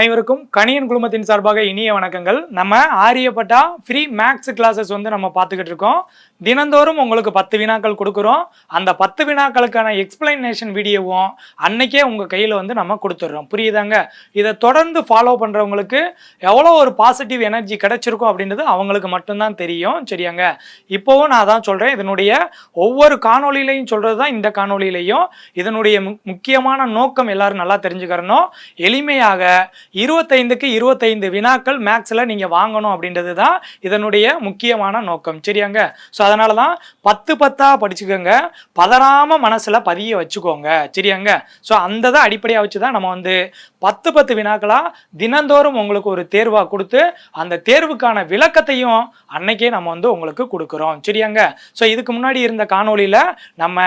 அனைவருக்கும் கணியன் குழுமத்தின் சார்பாக இனிய வணக்கங்கள். நம்ம ஆரியப்பட்டா ஃப்ரீ மேக்ஸ் கிளாஸஸ் வந்து நம்ம பார்த்துக்கிட்டு இருக்கோம். தினந்தோறும் உங்களுக்கு பத்து வினாக்கள் கொடுக்குறோம். அந்த பத்து வினாக்களுக்கான எக்ஸ்பிளனேஷன் வீடியோவும் அன்னைக்கே உங்கள் கையில் வந்து நம்ம கொடுத்துட்றோம். புரியுதாங்க? இதை தொடர்ந்து ஃபாலோ பண்ணுறவங்களுக்கு எவ்வளோ ஒரு பாசிட்டிவ் எனர்ஜி கிடைச்சிருக்கும் அப்படின்றது அவங்களுக்கு மட்டும்தான் தெரியும். சரியாங்க? இப்போவும் நான் தான் சொல்கிறேன் இதனுடைய ஒவ்வொரு காணொளியிலையும் சொல்கிறது தான் இந்த காணொளியிலையும். இதனுடைய மு- முக்கியமான நோக்கம் எல்லாரும் நல்லா தெரிஞ்சுக்கிறணும். எளிமையாக இருபத்தைந்துக்கு இருபத்தைந்து வினாக்கள் மேக்ஸில் நீங்கள் வாங்கணும் அப்படின்றது தான் இதனுடைய முக்கியமான நோக்கம். சரியாங்க? ஸோ அதனால தான் பத்து பத்தாக படிச்சுக்கோங்க. பதறாமல் மனசில் பதிய வச்சுக்கோங்க. சரியாங்க? ஸோ அந்த தான் அடிப்படையாக வச்சு தான் நம்ம வந்து பத்து பத்து வினாக்களாக தினந்தோறும் உங்களுக்கு ஒரு தேர்வாக கொடுத்து அந்த தேர்வுக்கான விளக்கத்தையும் அன்னைக்கே நம்ம வந்து உங்களுக்கு கொடுக்குறோம். சரியாங்க? ஸோ இதுக்கு முன்னாடி இருந்த காணொளியில் நம்ம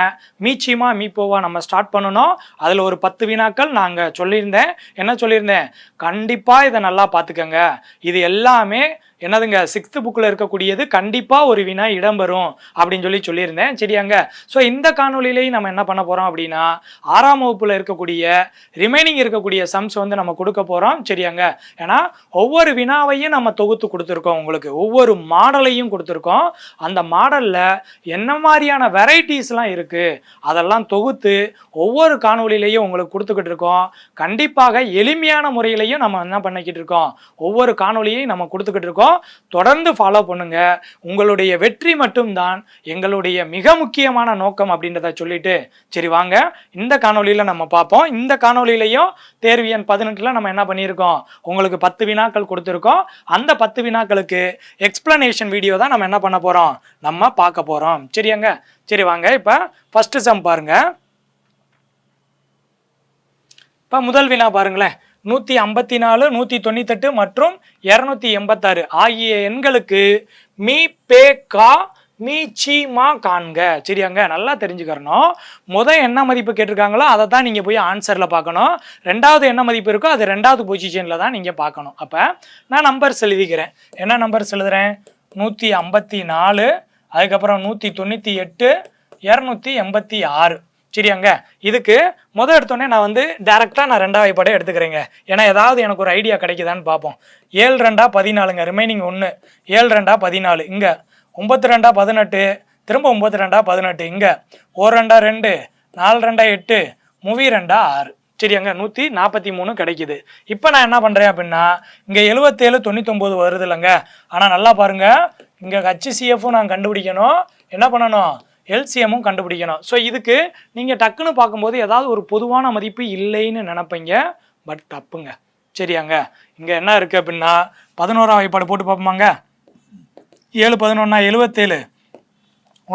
மீச்சியமா மீப்போவா நம்ம ஸ்டார்ட் பண்ணணும் அதில் ஒரு பத்து வினாக்கள் நாங்கள் சொல்லியிருந்தேன். என்ன சொல்லியிருந்தேன்? கண்டிப்பாக இதை நல்லா பார்த்துக்கங்க இது எல்லாமே என்னதுங்க சிக்ஸ்த் புக்கில் இருக்கக்கூடியது கண்டிப்பாக ஒரு வினா இடம்பெறும் அப்படின்னு சொல்லி சொல்லியிருந்தேன். சரியாங்க? ஸோ இந்த காணொலியிலையும் நம்ம என்ன பண்ண போகிறோம் அப்படின்னா ஆறாம் வகுப்பில் இருக்கக்கூடிய ரிமைனிங் இருக்கக்கூடிய சம்ஸ் வந்து நம்ம கொடுக்க போகிறோம் சரியாங்க? ஏன்னா ஒவ்வொரு வினாவையும் நம்ம தொகுத்து கொடுத்துருக்கோம் உங்களுக்கு. ஒவ்வொரு மாடலையும் கொடுத்துருக்கோம். அந்த மாடலில் என்ன மாதிரியான வெரைட்டிஸ்லாம் இருக்குது அதெல்லாம் தொகுத்து ஒவ்வொரு காணொலியிலையும் உங்களுக்கு கொடுத்துக்கிட்டு இருக்கோம். கண்டிப்பாக எளிமையான முறையிலையும் நம்ம என்ன பண்ணிக்கிட்டு இருக்கோம்? ஒவ்வொரு காணொலியையும் நம்ம கொடுத்துக்கிட்டு இருக்கோம். தொடர்ந்து ஃபாலோ பண்ணுங்க. உங்களுடைய வெற்றி மட்டும்தான் எங்களுடைய மிக முக்கியமான நோக்கம் அப்படின்றத சொல்லிட்டு சரி வாங்க இந்த காணொலியில் நம்ம பார்ப்போம். இந்த காணொலியிலையும் தேர்வு எண் பதினெட்டில் நம்ம என்ன பண்ணியிருக்கோம்? உங்களுக்கு பத்து வினாக்கள் கொடுத்துருக்கோம். அந்த பத்து வினாக்களுக்கு எக்ஸ்பிளனேஷன் வீடியோ தான் நம்ம என்ன பண்ண போகிறோம் நம்ம பார்க்க போகிறோம் சரியாங்க? சரி வாங்க இப்போ ஃபஸ்ட்டு சம் பாருங்க. இப்போ முதல் வினா பாருங்களேன். நூற்றி ஐம்பத்தி நாலு நூற்றி தொண்ணூத்தெட்டு மற்றும் இரநூத்தி எண்பத்தாறு ஆகிய எண்களுக்கு மீ பே கா மீ சி மா காண்க. சரியாங்க? நல்லா தெரிஞ்சுக்கிறணும். முதல் என்ன மதிப்பு கேட்டிருக்காங்களோ அதை தான் நீங்கள் போய் ஆன்சரில் பார்க்கணும். ரெண்டாவது என்ன மதிப்பு இருக்கோ அது ரெண்டாவது பொசிஷனில் தான் நீங்கள் பார்க்கணும். அப்போ நான் நம்பர்ஸ் எழுதிக்கிறேன். என்ன நம்பர்ஸ் எழுதுகிறேன் நூற்றி ஐம்பத்தி நாலு அதுக்கப்புறம் நூற்றி தொண்ணூற்றி எட்டு இரநூத்தி எண்பத்தி ஆறு. சரியாங்க? இதுக்கு முத எடுத்தோடனே நான் வந்து டேரெக்டாக நான் ரெண்டாவது வாய்ப்பாடே எடுத்துக்கிறேங்க. ஏன்னா ஏதாவது எனக்கு ஒரு ஐடியா கிடைக்குதான்னு பார்ப்போம். ஏழு ரெண்டா பதினாலுங்க. ரிமைனிங் ஒன்று ஏழு ரெண்டா பதினாலு. இங்கே. ஒம்பத்து ரெண்டா பதினெட்டு. திரும்ப ஒம்பத்து ரெண்டா பதினெட்டு. இங்கே. ஒரு ரெண்டா ரெண்டு. நாலு ரெண்டா எட்டு. மூவி ரெண்டா ஆறு. சரியாங்க? நூற்றி நாற்பத்தி மூணு கிடைக்குது. இப்போ நான் என்ன பண்ணுறேன் அப்படின்னா இங்கே எழுபத்தேழு தொண்ணூத்தொம்பது வருது இல்லைங்க. ஆனால் நல்லா பாருங்க. இங்கே ஹச்சிசிஎஃப்பும் நான் கண்டுபிடிக்கணும். என்ன பண்ணணும்? எல்சிஎம்மும் கண்டுபிடிக்கணும். ஸோ இதுக்கு நீங்கள் டக்குன்னு பார்க்கும்போது ஏதாவது ஒரு பொதுவான மதிப்பு இல்லைன்னு நினப்பீங்க. பட் தப்புங்க. சரியாங்க. இங்கே என்ன இருக்குது அப்படின்னா பதினோராம் வகைப்பாடு போட்டு பார்ப்போமாங்க. ஏழு பதினொன்னா எழுபத்தேழு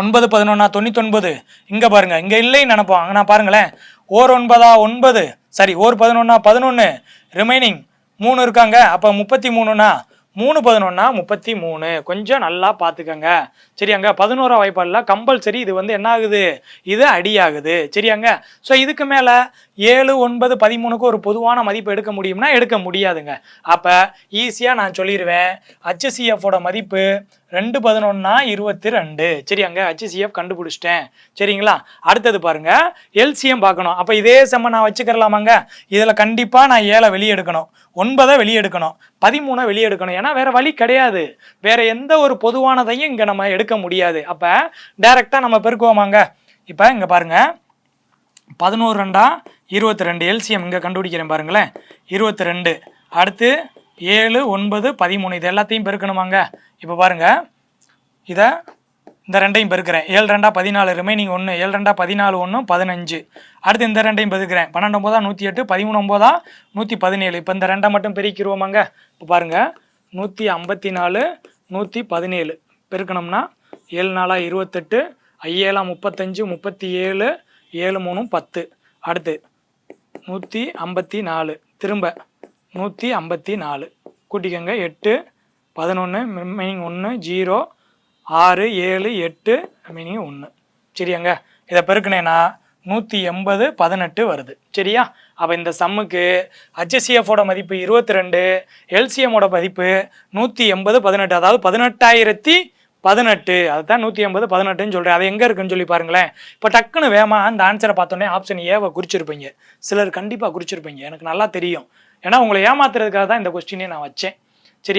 ஒன்பது பதினொன்னா தொண்ணூத்தொன்பது. இங்கே பாருங்கள் இங்கே இல்லைன்னு நினப்போம். அங்கே நான் பாருங்களேன். ஓர் ஒன்பதா ஒன்பது. சரி ஓர் பதினொன்னா பதினொன்று ரிமைனிங் மூணு இருக்காங்க. அப்போ முப்பத்தி மூணுனா மூணு பதினொன்னா முப்பத்தி மூணு. கொஞ்சம் நல்லா பார்த்துக்கங்க சரியாங்க? பதினோரா வாய்ப்பாடில் கம்பல்சரி இது வந்து என்ன ஆகுது இது அடியாகுது. சரியாங்க? ஸோ இதுக்கு மேலே ஏழு ஒன்பது பதிமூணுக்கு ஒரு பொதுவான மதிப்பு எடுக்க முடியும்னா எடுக்க முடியாதுங்க. அப்போ ஈஸியாக நான் சொல்லிடுவேன் ஹச்சிசிஎஃபோட மதிப்பு ரெண்டு பதினொன்னா இருபத்தி ரெண்டு. சரி அங்கே ஹச்சிசிஎஃப் கண்டுபிடிச்சிட்டேன். சரிங்களா? அடுத்தது பாருங்க. எல்சிஎம் பார்க்கணும். அப்போ இதே செம்ம நான் வச்சுக்கிறலாமாங்க? இதில் கண்டிப்பாக நான் ஏழை வெளியெடுக்கணும். ஒன்பதை வெளியெடுக்கணும். பதிமூணை வெளியே எடுக்கணும் ஏன்னா வேற வழி கிடையாது. வேற எந்த ஒரு பொதுவானதையும் இங்கே நம்ம எடுக்க முடியாது. அப்போ டைரெக்டாக நம்ம பெருக்குவோமாங்க? இப்போ இங்கே பாருங்க. பதினோரு ரெண்டா இருபத்தி ரெண்டு எல்சிஎம் இங்கே கண்டுபிடிக்கிறேன் பாருங்களேன். இருபத்தி ரெண்டு அடுத்து ஏழு ஒன்பது பதிமூணு இது எல்லாத்தையும் பெருக்கணுமாங்க? இப்போ பாருங்கள் இதை இந்த ரெண்டையும் பெருக்கிறேன். ஏழு ரெண்டா பதினாலு ரிமைனிங் ஒன்று ஏழு ரெண்டா பதினாலு ஒன்று பதினஞ்சு. அடுத்து இந்த ரெண்டையும் பெருக்கிறேன். பன்னெண்டு ஒம்போதா நூற்றி எட்டு பதிமூணு ஒம்போதா நூற்றி பதினேழு இப்போ இந்த ரெண்டை மட்டும் பெருக்கிடுவோமாங்க? இப்போ பாருங்கள் நூற்றி ஐம்பத்தி நாலு நூற்றி பதினேழு பெருக்கணும்னா ஏழு நாளாக இருபத்தெட்டு ஐயேழா முப்பத்தஞ்சு முப்பத்தி ஏழு ஏழு மூணும் பத்து. அடுத்து நூற்றி ஐம்பத்தி நாலு. திரும்ப நூற்றி ஐம்பத்தி நாலு. கூட்டிக்கோங்க எட்டு பதினொன்று மீனிங் ஒன்று ஜீரோ ஆறு ஏழு எட்டு மீனிங் ஒன்று சரியாங்க? இதை பெருக்கினேன்னா நூற்றி எண்பது பதினெட்டு வருது. சரியா? அப்போ இந்த சம்முக்கு ஹச்எஸ்சிஎஃபோட மதிப்பு இருபத்தி ரெண்டு எல்சிஎம்மோட மதிப்பு நூற்றி எண்பது பதினெட்டு. அதாவது பதினெட்டாயிரத்தி பதினெட்டு அதுதான் நூற்றி ஐம்பது பதினெட்டுன்னு சொல்கிறேன் அது எங்கே இருக்குன்னு சொல்லி பாருங்களேன். இப்போ டக்குன்னு வேமா அந்த ஆன்சரை பார்த்தோன்னே ஆப்ஷன் ஏவை குறிச்சிருப்பீங்க. சிலர் கண்டிப்பாக குறிச்சிருப்பீங்க. எனக்கு நல்லா தெரியும். ஏன்னா உங்களை ஏமாத்துறதுக்காக தான் இந்த கொஸ்டினே நான் வச்சேன்.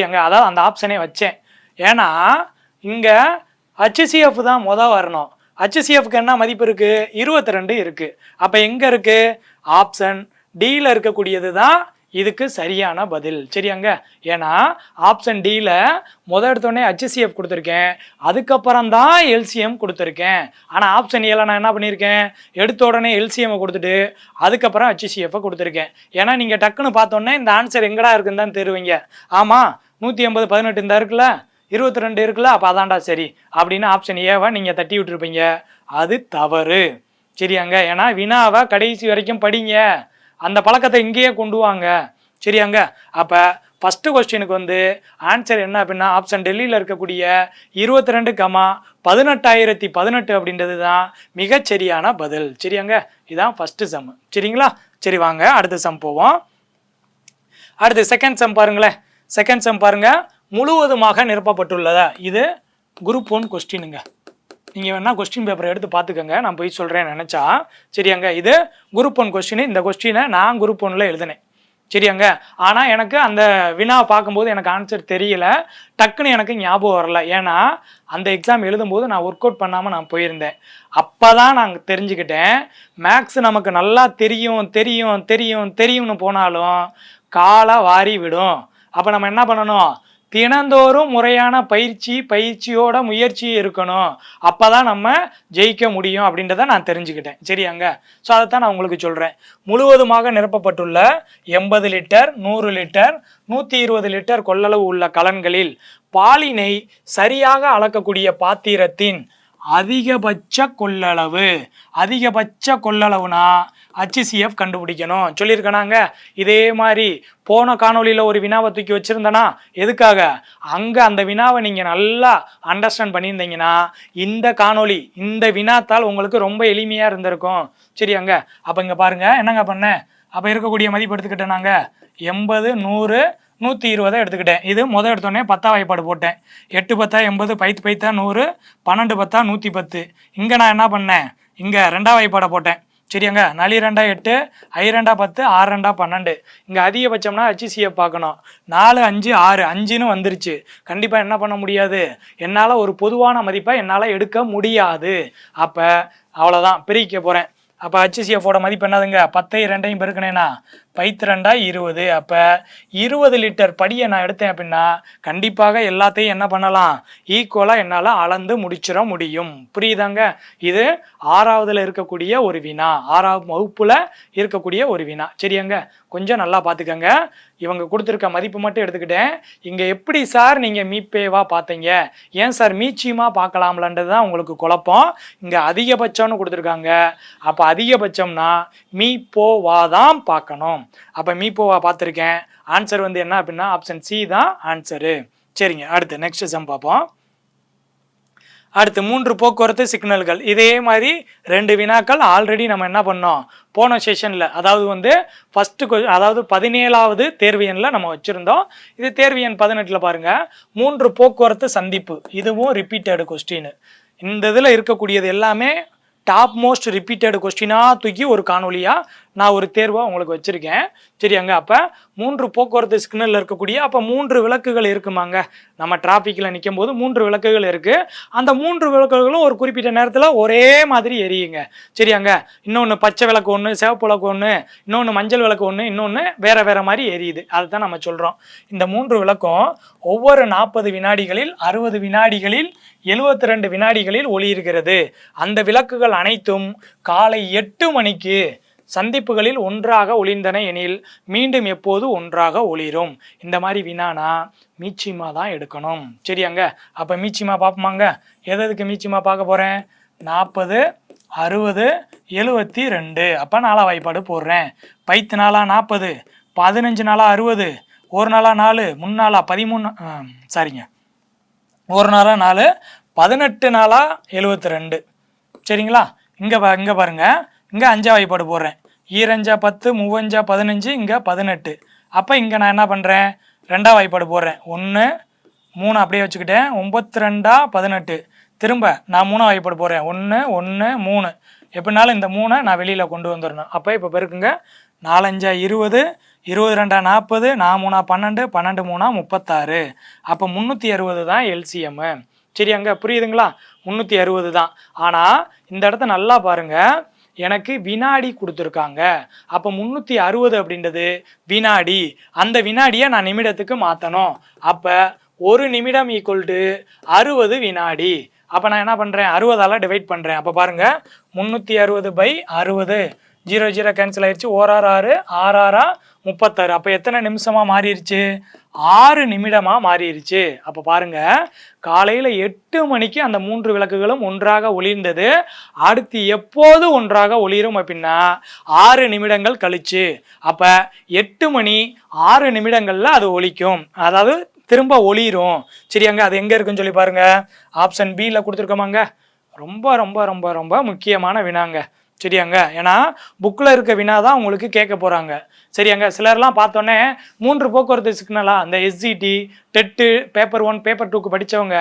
அங்கே அதான் அந்த ஆப்ஷனே வச்சேன். ஏன்னா இங்கே ஹச்சிசிஎஃப் தான் மொதல் வரணும். ஹச்சிசிஎஃப்க்கு என்ன மதிப்பு இருக்குது இருபத்தி ரெண்டு இருக்குது அப்போ எங்கே இருக்குது ஆப்ஷன் டியில் இருக்கக்கூடியது தான் இதுக்கு சரியான பதில். சரியாங்க? ஏன்னா ஆப்ஷன் டியில் முத எடுத்தோடனே ஹச்சிசிஎஃப் கொடுத்துருக்கேன். அதுக்கப்புறம் தான் எல்சிஎம் கொடுத்துருக்கேன். ஆனால் ஆப்ஷன் ஏல நான் என்ன பண்ணியிருக்கேன்? எடுத்த உடனே எல்சிஎம்மை கொடுத்துட்டு அதுக்கப்புறம் ஹச்சிசிஎஃப்பை கொடுத்துருக்கேன். ஏன்னா நீங்கள் டக்குன்னு பார்த்தோன்னே இந்த ஆன்சர் எங்கடா இருக்குன்னு தான் தெரிவிங்க. ஆமாம் நூற்றி ஐம்பது பதினெட்டு இந்த இருக்குல்ல? இருபத்தி ரெண்டு இருக்குல்ல? அப்போ அதான்டா சரி. அப்படின்னு ஆப்ஷன் ஏவை நீங்கள் தட்டி விட்டுருப்பீங்க. அது தவறு. சரியாங்க? ஏன்னா வினாவை கடைசி வரைக்கும் படிங்க. அந்த பழக்கத்தை இங்கேயே கொண்டு வாங்க. சரியாங்க? அப்போ ஃபஸ்ட்டு கொஸ்டினுக்கு வந்து ஆன்சர் என்ன அப்படின்னா ஆப்ஷன் டெல்லியில் இருக்கக்கூடிய இருபத்தி ரெண்டு கமா பதினெட்டாயிரத்தி பதினெட்டு அப்படின்றது தான் மிகச்சரியான பதில். சரியாங்க? இதுதான் ஃபஸ்ட்டு சம் சரிங்களா? சரி வாங்க. அடுத்த சம் போவோம். அடுத்து செகண்ட் சம் பாருங்களேன். செகண்ட் சம் பாருங்க. முழுவதுமாக நிரப்பப்பட்டுள்ளதா? இது குரூப் ஒன் கொஸ்டினுங்க நீங்கள் வேணால் கொஸ்டின் பேப்பரை எடுத்து பார்த்துக்கோங்க. நான் போய் சொல்கிறேன் நினச்சா. சரியாங்க இது குரூப் ஒன் கொஸ்டின் இந்த கொஸ்டினை நான் குரூப் ஒன்னில் எழுதினேன். சரியாங்க? ஆனால் எனக்கு அந்த வினா பார்க்கும்போது எனக்கு ஆன்சர் தெரியல. டக்குன்னு எனக்கு ஞாபகம் வரல. ஏன்னா அந்த எக்ஸாம் எழுதும்போது நான் ஒர்க் அவுட் பண்ணாமல் நான் போயிருந்தேன். அப்போ தான் நான் தெரிஞ்சுக்கிட்டேன். மேக்ஸ் நமக்கு நல்லா தெரியும் தெரியும் தெரியும் தெரியும்னு போனாலும் காலை வாரி விடும். அப்போ நம்ம என்ன பண்ணணும்? தினந்தோறும் முறையான பயிற்சி பயிற்சியோட முயற்சி இருக்கணும். அப்போ தான் நம்ம ஜெயிக்க முடியும் அப்படின்றத நான் தெரிஞ்சுக்கிட்டேன். சரியாங்க? ஸோ அதைத்தான் நான் உங்களுக்கு சொல்கிறேன் முழுவதுமாக நிரப்பப்பட்டுள்ள எண்பது லிட்டர் நூறு லிட்டர் நூற்றி இருபது லிட்டர் கொள்ளளவு உள்ள கலன்களில் பாலினை சரியாக அளக்கக்கூடிய பாத்திரத்தின் அதிகபட்ச கொள்ளளவு அதிகபட்ச கொள்ளளவுனா ஹச்சிசிஎஃப் கண்டுபிடிக்கணும். சொல்லியிருக்கணாங்க இதே மாதிரி போன காணொளியில் ஒரு வினாவை தூக்கி வச்சுருந்தேன்னா எதுக்காக? அங்கே அந்த வினாவை நீங்கள் நல்லா அண்டர்ஸ்டாண்ட் பண்ணியிருந்தீங்கன்னா இந்த காணொளி இந்த வினாத்தால் உங்களுக்கு ரொம்ப எளிமையாக இருந்திருக்கும். சரியாங்க அப்போ இங்கே பாருங்கள் என்னங்க பண்ணேன் அப்போ இருக்கக்கூடிய மதிப்பு எடுத்துக்கிட்டேன் நாங்கள் எண்பது நூறு நூற்றி இருபதை எடுத்துக்கிட்டேன். இது முதல் எடுத்தோடனே பத்தா வாய்ப்பாடு போட்டேன். எட்டு பத்தா எண்பது பைத்து பைத்தா நூறு பன்னெண்டு பத்தா நூற்றி பத்து. இங்கே நான் என்ன பண்ணேன்? இங்கே ரெண்டாவது வாய்ப்பாடை போட்டேன். சரியாங்க. நளி ரெண்டா எட்டு ஐ ரெண்டா பத்து ஆறு ரெண்டா பன்னெண்டு. இங்கே அதிகபட்சம்னா ஹச்சிசியை பார்க்கணும். நாலு அஞ்சு ஆறு அஞ்சுன்னு வந்துருச்சு. கண்டிப்பாக என்ன பண்ண முடியாது? என்னால் ஒரு பொதுவான மதிப்பை என்னால் எடுக்க முடியாது. அப்போ அவ்வளோதான் பிரிக்க போகிறேன் அப்போ ஹச்சிசிஎஃபோட மதிப்பு என்னதுங்க? பத்தை ரெண்டையும் பெருக்கினேனா? பைத்திரண்டா இருபது அப்போ இருபது லிட்டர் படியை நான் எடுத்தேன் அப்படின்னா கண்டிப்பாக எல்லாத்தையும் என்ன பண்ணலாம்? ஈக்குவலாக என்னால் அளந்து முடிச்சிட முடியும். புரியுதாங்க? இது ஆறாவதுல இருக்கக்கூடிய ஒரு வினா. ஆறாவது வகுப்புல இருக்கக்கூடிய ஒரு வினா. சரியாங்க? கொஞ்சம் நல்லா பார்த்துக்கங்க இவங்க கொடுத்துருக்க மதிப்பு மட்டும் எடுத்துக்கிட்டேன். இங்கே எப்படி சார் நீங்கள் மீப்பேவா பார்த்தீங்க ஏன் சார் மீச்சியமா பார்க்கலாம்லன்றது தான் உங்களுக்கு குழப்பம். இங்கே அதிகபட்சம்னு கொடுத்துருக்காங்க. அப்போ அதிகபட்சம்னா மீப்போவா தான் பார்க்கணும் அப்போ மீப்போவா பார்த்துருக்கேன். ஆன்சர் வந்து என்ன அப்படின்னா ஆப்ஷன் சி தான் ஆன்சரு சரிங்க அடுத்து நெக்ஸ்ட் சம் பார்ப்போம். அடுத்து மூன்று போக்குவரத்து சிக்னல்கள். இதே மாதிரி ரெண்டு வினாக்கள் ஆல்ரெடி நம்ம என்ன பண்ணோம்? போன செஷனில் அதாவது வந்து ஃபஸ்ட்டு அதாவது பதினேழாவது தேர்வு எண்ணில் நம்ம வச்சுருந்தோம். இது தேர்வு எண் பதினெட்டில் பாருங்கள் மூன்று போக்குவரத்து சந்திப்பு. இதுவும் ரிப்பீட்டடு கொஸ்டின் இந்த இதில் இருக்கக்கூடியது எல்லாமே டாப் மோஸ்ட் ரிப்பீட்டட் கொஸ்டினாக தூக்கி ஒரு காணொலியாக நான் ஒரு தேர்வாக உங்களுக்கு வச்சுருக்கேன். சரியாங்க? அப்போ மூன்று போக்குவரத்து சிக்னலில் இருக்கக்கூடிய அப்போ மூன்று விளக்குகள் இருக்குமாங்க? நம்ம டிராஃபிக்கில் நிற்கும் போது மூன்று விளக்குகள் இருக்குது அந்த மூன்று விளக்குகளும் ஒரு குறிப்பிட்ட நேரத்தில் ஒரே மாதிரி எரியுங்க. சரியாங்க? இன்னொன்று பச்சை விளக்கு ஒன்று சிவப்பு விளக்கு ஒன்று இன்னொன்று மஞ்சள் விளக்கு ஒன்று இன்னொன்று வேறு வேறு மாதிரி எரியுது. அதுதான் நம்ம சொல்கிறோம் இந்த மூன்று விளக்கும் ஒவ்வொரு நாற்பது வினாடிகளில் அறுபது வினாடிகளில் எழுபத்தி ரெண்டு வினாடிகளில் ஒளிர்கிறது அந்த விளக்குகள் அனைத்தும் காலை எட்டு மணிக்கு சந்திப்புகளில் ஒன்றாக ஒளிர்ந்தன எனில் மீண்டும் எப்போது ஒன்றாக ஒளிரும்? இந்த மாதிரி வினானா மீச்சிமா தான் எடுக்கணும். சரியாங்க அப்போ மீச்சிமா பார்ப்போமாங்க எதுக்கு மீச்சிமா பார்க்க போகிறேன் நாற்பது அறுபது எழுபத்தி ரெண்டு அப்போ நாலா வாய்ப்பாடு போடுறேன். பைத்து நாளா நாற்பது பதினஞ்சு நாளா அறுபது ஒரு நாளா நாலு முன்னாளா பதிமூணு சரிங்க. ஒரு நாளாக நாலு பதினெட்டு நாளாக எழுபத்தி ரெண்டு சரிங்களா? இங்கே பா இங்கே பாருங்க. இங்கே அஞ்சா வாய்ப்பாடு போடுறேன். ஈரஞ்சா பத்து மூவஞ்சா பதினஞ்சு இங்கே பதினெட்டு. அப்போ இங்கே நான் என்ன பண்ணுறேன் ரெண்டா வாய்ப்பாடு போடுறேன். ஒன்று மூணு அப்படியே வச்சுக்கிட்டேன். ஒம்பத்தி ரெண்டா பதினெட்டு. திரும்ப நான் மூணா வாய்ப்பாடு போடுறேன். ஒன்று ஒன்று மூணு. எப்படினாலும் இந்த மூணை நான் வெளியில் கொண்டு வந்துடணும் அப்போ இப்போ பெருக்குங்க. நாலஞ்சா இருபது இருபது ரெண்டா நாற்பது நான் மூணா பன்னெண்டு பன்னெண்டு மூணா முப்பத்தாறு. அப்போ முந்நூற்றி அறுபது தான் எல்சிஎம்மு சரி அங்கே புரியுதுங்களா? முந்நூற்றி அறுபது தான். ஆனால் இந்த இடத்த நல்லா பாருங்க. எனக்கு வினாடி கொடுத்துருக்காங்க. அப்போ முந்நூற்றி அறுபது அப்படின்றது வினாடி. அந்த வினாடியை நான் நிமிடத்துக்கு மாற்றணும் அப்போ ஒரு நிமிடம் ஈக்குவல் டு அறுபது வினாடி. அப்போ நான் என்ன பண்ணுறேன் அறுபதால் டிவைட் பண்ணுறேன் அப்போ பாருங்கள் முந்நூற்றி அறுபது பை அறுபது. ஜீரோ ஜீரோ கேன்சல் ஆயிடுச்சு. ஓராறு ஆறு ஆறாறா முப்பத்தாறு. அப்போ எத்தனை நிமிஷமாக மாறிடுச்சு ஆறு நிமிடமாக மாறிடுச்சு அப்போ பாருங்க காலையில் எட்டு மணிக்கு அந்த மூன்று விளக்குகளும் ஒன்றாக ஒளிர்ந்தது. அடுத்து எப்போது ஒன்றாக ஒளிரும் அப்படின்னா ஆறு நிமிடங்கள் கழிச்சு. அப்போ எட்டு மணி ஆறு நிமிடங்களில் அது ஒழிக்கும் அதாவது திரும்ப ஒளிரும். சரியாங்க? அது எங்கே இருக்குன்னு சொல்லி பாருங்க. ஆப்ஷன் பியில் கொடுத்துருக்கோமாங்க. ரொம்ப ரொம்ப ரொம்ப ரொம்ப முக்கியமான வினாங்க. சரியாங்க? ஏன்னா புக்கில் இருக்க வினா தான் உங்களுக்கு கேட்க போகிறாங்க சரியாங்க? சிலர்லாம் பார்த்தோன்னே மூன்று போக்குவரத்து சிக்னலா? அந்த SGT TET paper one paper டூக்கு படித்தவங்க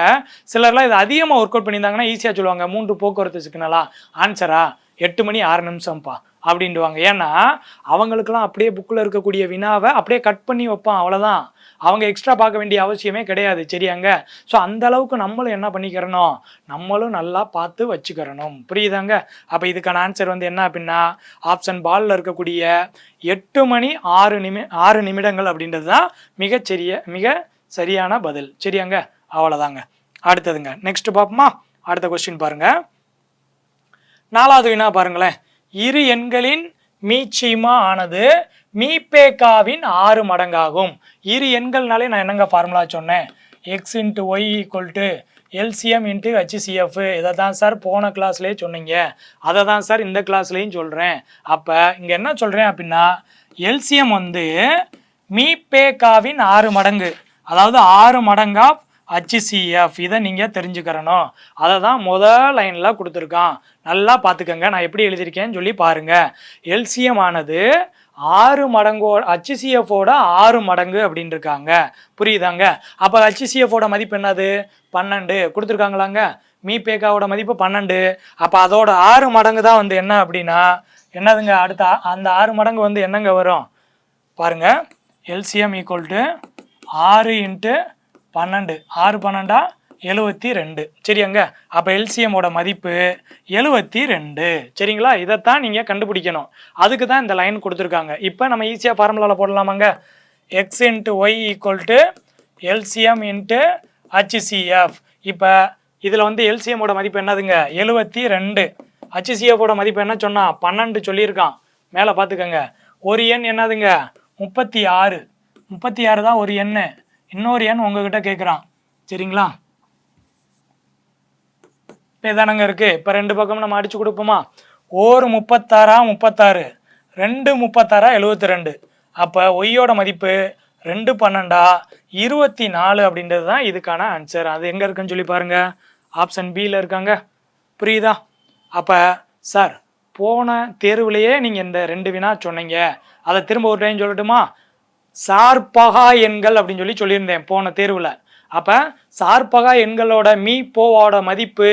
சிலர்லாம் இது அதிகமாக ஒர்க் அவுட் பண்ணியிருந்தாங்கன்னா ஈஸியாக சொல்லுவாங்க மூன்று போக்குவரத்து சிக்னலா? ஆன்சரா எட்டு மணி ஆறு நிமிஷம்ப்பா அப்படின்டுவாங்க. ஏன்னா அவங்களுக்குலாம் அப்படியே புக்கில் இருக்கக்கூடிய வினாவை அப்படியே கட் பண்ணி வைப்பான் அவ்வளோதான் அவங்க எக்ஸ்ட்ரா பார்க்க வேண்டிய அவசியமே கிடையாது. சரியாங்க ஸோ அந்த அளவுக்கு நம்மளும் என்ன பண்ணிக்கிறணும்? நம்மளும் நல்லா பார்த்து வச்சுக்கிறணும். புரியுதாங்க? அப்போ இதுக்கான ஆன்சர் வந்து என்ன அப்படின்னா ஆப்ஷன் பாலில் இருக்கக்கூடிய எட்டு மணி ஆறு நிமி ஆறு நிமிடங்கள் அப்படின்றது தான் மிகச்சரிய மிக சரியான பதில். சரியாங்க அவ்வளோதாங்க அடுத்ததுங்க. நெக்ஸ்ட் பார்ப்போமா? அடுத்த கொஸ்டின் பாருங்க. நாலாவது வினா பாருங்களேன். இரு எண்களின் மீச்சிமா ஆனது மீபேக்காவின் ஆறு மடங்காகும். இரு எண்கள்னாலே நான் என்னங்க ஃபார்முலா சொன்னேன்? X into y equal to LCM into HCF இதை தான் சார் போன கிளாஸ்லேயே சொன்னீங்க. அதை தான் சார் இந்த கிளாஸ்லேயும் சொல்கிறேன் அப்போ இங்கே என்ன சொல்கிறேன் அப்படின்னா எல்சிஎம் வந்து மீபேக்காவின் ஆறு மடங்கு. அதாவது ஆறு மடங்கா ஹச்சிசிஎஃப் இதை நீங்கள் தெரிஞ்சுக்கிறணும். அதை தான் முதல் லைனில் கொடுத்துருக்கான். நல்லா பார்த்துக்கோங்க. நான் எப்படி எழுதியிருக்கேன்னு சொல்லி பாருங்கள் எல்சிஎம் ஆனது ஆறு மடங்கோ ஹச்சிசிஎஃபோட ஆறு மடங்கு அப்படின்னு இருக்காங்க புரியுதாங்க? அப்போ ஹச்சிசிஎஃபோட மதிப்பு என்னது? பன்னெண்டு. கொடுத்துருக்காங்களாங்க? மீபேக்காவோட மதிப்பு பன்னெண்டு. அப்போ அதோட ஆறு மடங்கு தான் வந்து என்ன அப்படின்னா என்னதுங்க? அடுத்த அந்த ஆறு மடங்கு வந்து என்னங்க வரும்? பாருங்க. எல்சிஎம் ஈக்குவல் டு ஆறு இன்ட்டு பன்னெண்டு. ஆறு பன்னெண்டா? எழுவத்தி ரெண்டு. சரியாங்க? அப்போ எல்சிஎம்மோட மதிப்பு எழுவத்தி ரெண்டு. சரிங்களா? இதைத்தான் நீங்கள் கண்டுபிடிக்கணும். அதுக்கு தான் இந்த லைன் கொடுத்துருக்காங்க. இப்போ நம்ம ஈஸியாக ஃபார்முலாவில் போடலாமாங்க? X into y equal to LCM into HCF இப்போ இதில் வந்து எல்சிஎம்மோட மதிப்பு என்னதுங்க? எழுவத்தி ரெண்டு. ஹச்சிசிஎஃபோட மதிப்பு என்ன சொன்னால் பன்னெண்டு சொல்லியிருக்கான். மேலே பார்த்துக்கோங்க. ஒரு எண் என்னதுங்க? முப்பத்தி ஆறு. முப்பத்தி ஆறு தான் ஒரு எண்ணு இன்னொரு எண் உங்ககிட்ட கேட்குறான் சரிங்களா? இதானங்க இருக்குது இப்போ ரெண்டு பக்கமும் நம்ம அடிச்சு கொடுப்போமா? ஒரு முப்பத்தாறா முப்பத்தாறு. ரெண்டு முப்பத்தாறா எழுபத்தி ரெண்டு அப்போ ஒய்யோட மதிப்பு ரெண்டு பன்னெண்டா இருபத்தி நாலு அப்படின்றது தான் இதுக்கான ஆன்சர் அது எங்கே இருக்குன்னு சொல்லி பாருங்கள் ஆப்ஷன் பியில் இருக்காங்க. புரியுதா? அப்போ சார் போன தேர்வுலையே நீங்கள் இந்த ரெண்டு வினா சொன்னீங்க. அதை திரும்ப ஒரு டைம் சொல்லட்டுமா? சார்பகா எண்கள் அப்படின்னு சொல்லி சொல்லியிருந்தேன் போன தேர்வில். அப்போ சார்பகா எண்களோட மீ போவோட மதிப்பு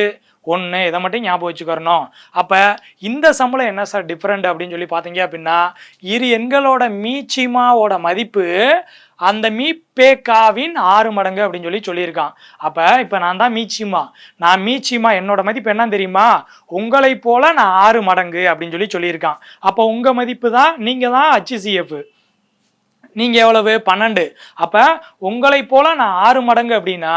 ஒன்று இதை மட்டும் ஞாபகம் வச்சுக்கிறணும். அப்போ இந்த சம்பளம் என்ன சார் டிஃப்ரெண்ட் அப்படின்னு சொல்லி பார்த்தீங்க அப்படின்னா இரு எண்களோட மீச்சிமாவோட மதிப்பு அந்த மீப்பேக்காவின் ஆறு மடங்கு அப்படின்னு சொல்லி சொல்லியிருக்கான். அப்போ இப்போ நான் தான் மீச்சிமா நான் மீச்சிமா என்னோட மதிப்பு என்ன தெரியுமா? உங்களை போல நான் ஆறு மடங்கு அப்படின்னு சொல்லி சொல்லியிருக்கான். அப்போ உங்கள் மதிப்பு தான் நீங்கள் தான் ஹச்சிசிஎஃப் நீங்கள் எவ்வளவு? பன்னெண்டு. அப்போ உங்களை போல நான் ஆறு மடங்கு அப்படின்னா